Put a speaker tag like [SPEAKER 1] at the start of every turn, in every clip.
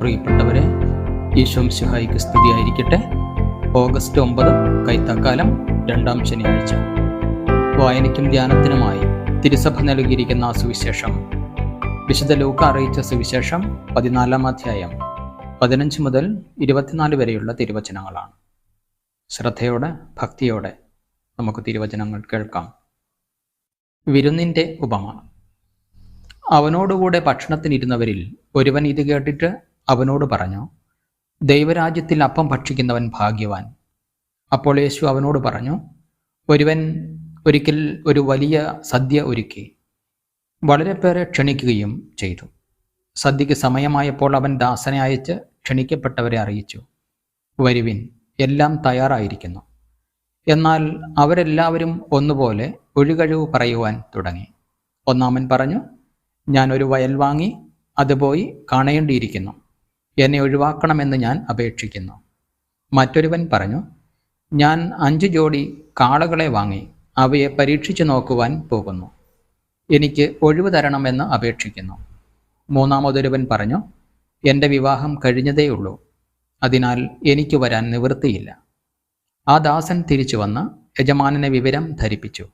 [SPEAKER 1] പ്രിയപ്പെട്ടവരെ ഈശോംശിഹായിക്ക് സ്തുതിയായിരിക്കട്ടെ. ഓഗസ്റ്റ് ഒമ്പത് കൈത്താക്കാലം രണ്ടാം ശനിയാഴ്ച. വായനയ്ക്കും ധ്യാനത്തിനുമായി തിരുസഭ നൽകിയിരിക്കുന്ന സുവിശേഷം. വിശുദ്ധ ലൂക്ക അറിയിച്ച സുവിശേഷം പതിനാലാം അധ്യായം പതിനഞ്ച് മുതൽ ഇരുപത്തിനാല് വരെയുള്ള തിരുവചനങ്ങളാണ്. ശ്രദ്ധയോടെ ഭക്തിയോടെ നമുക്ക് തിരുവചനങ്ങൾ കേൾക്കാം. വിരുന്നിന്റെ ഉപമ. അവനോടുകൂടെ ഭക്ഷണത്തിനിരുന്നവരിൽ ഒരുവൻ ഇത് കേട്ടിട്ട് അവനോട് പറഞ്ഞു ദൈവരാജ്യത്തിൽ അപ്പം ഭക്ഷിക്കുന്നവൻ ഭാഗ്യവാൻ. അപ്പോൾ യേശു അവനോട് പറഞ്ഞു ഒരുവൻ ഒരിക്കൽ ഒരു വലിയ സദ്യ ഒരുക്കി വളരെ പേരെ ക്ഷണിക്കുകയും ചെയ്തു. സദ്യക്ക് സമയമായപ്പോൾ അവൻ ദാസനെ അയച്ച് ക്ഷണിക്കപ്പെട്ടവരെ അറിയിച്ചു. വരുവിൻ എല്ലാം തയ്യാറായിരിക്കുന്നു. എന്നാൽ അവരെല്ലാവരും ഒന്നുപോലെ ഒഴികഴിവ് പറയുവാൻ തുടങ്ങി. ഒന്നാമൻ പറഞ്ഞു ഞാനൊരു വയൽ വാങ്ങി അത് പോയി കാണേണ്ടിയിരിക്കുന്നു. എന്നെ ഒഴിവാക്കണമെന്ന് ഞാൻ അപേക്ഷിക്കുന്നു. മറ്റൊരുവൻ പറഞ്ഞു ഞാൻ അഞ്ച് ജോഡി കാളകളെ വാങ്ങി അവയെ പരീക്ഷിച്ചു നോക്കുവാൻ പോകുന്നു. എനിക്ക് ഒഴിവ് തരണമെന്ന് അപേക്ഷിക്കുന്നു. മൂന്നാമതൊരുവൻ പറഞ്ഞു എന്റെ വിവാഹം കഴിഞ്ഞതേയുള്ളൂ അതിനാൽ എനിക്ക് വരാൻ നിവൃത്തിയില്ല. ആ ദാസൻ തിരിച്ചു വന്ന് യജമാനനെ വിവരം ധരിപ്പിച്ചു.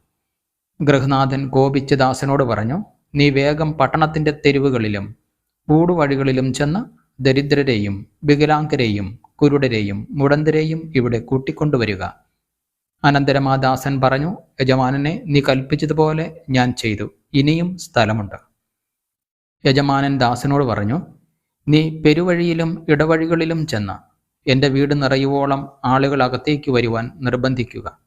[SPEAKER 1] ഗൃഹനാഥൻ കോപിച്ച് ദാസനോട് പറഞ്ഞു നീ വേഗം പട്ടണത്തിന്റെ തെരുവുകളിലും ഊടുവഴികളിലും ചെന്ന് ദരിദ്രരെയും വികലാംഗരെയും കുരുടരെയും മുടന്തരെയും ഇവിടെ കൂട്ടിക്കൊണ്ടുവരിക. അനന്തരം ആ ദാസൻ പറഞ്ഞു യജമാനനെ നീ കൽപ്പിച്ചതുപോലെ ഞാൻ ചെയ്തു. ഇനിയും സ്ഥലമുണ്ട്. യജമാനൻ ദാസനോട് പറഞ്ഞു നീ പെരുവഴിയിലും ഇടവഴികളിലും ചെന്ന് എന്റെ വീട് നിറയുവോളം ആളുകൾ അകത്തേക്ക് വരുവാൻ നിർബന്ധിക്കുക.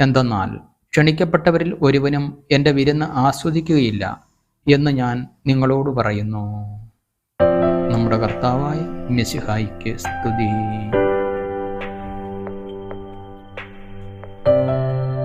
[SPEAKER 1] എന്തെന്നാൽ ക്ഷണിക്കപ്പെട്ടവരിൽ ഒരുവനും എന്റെ വിരുന്ന് ആസ്വദിക്കുകയില്ല എന്ന് ഞാൻ നിങ്ങളോട് പറയുന്നു. നമ്മുടെ കർത്താവായ മെസ്സിഹായിക്ക് സ്തുതി.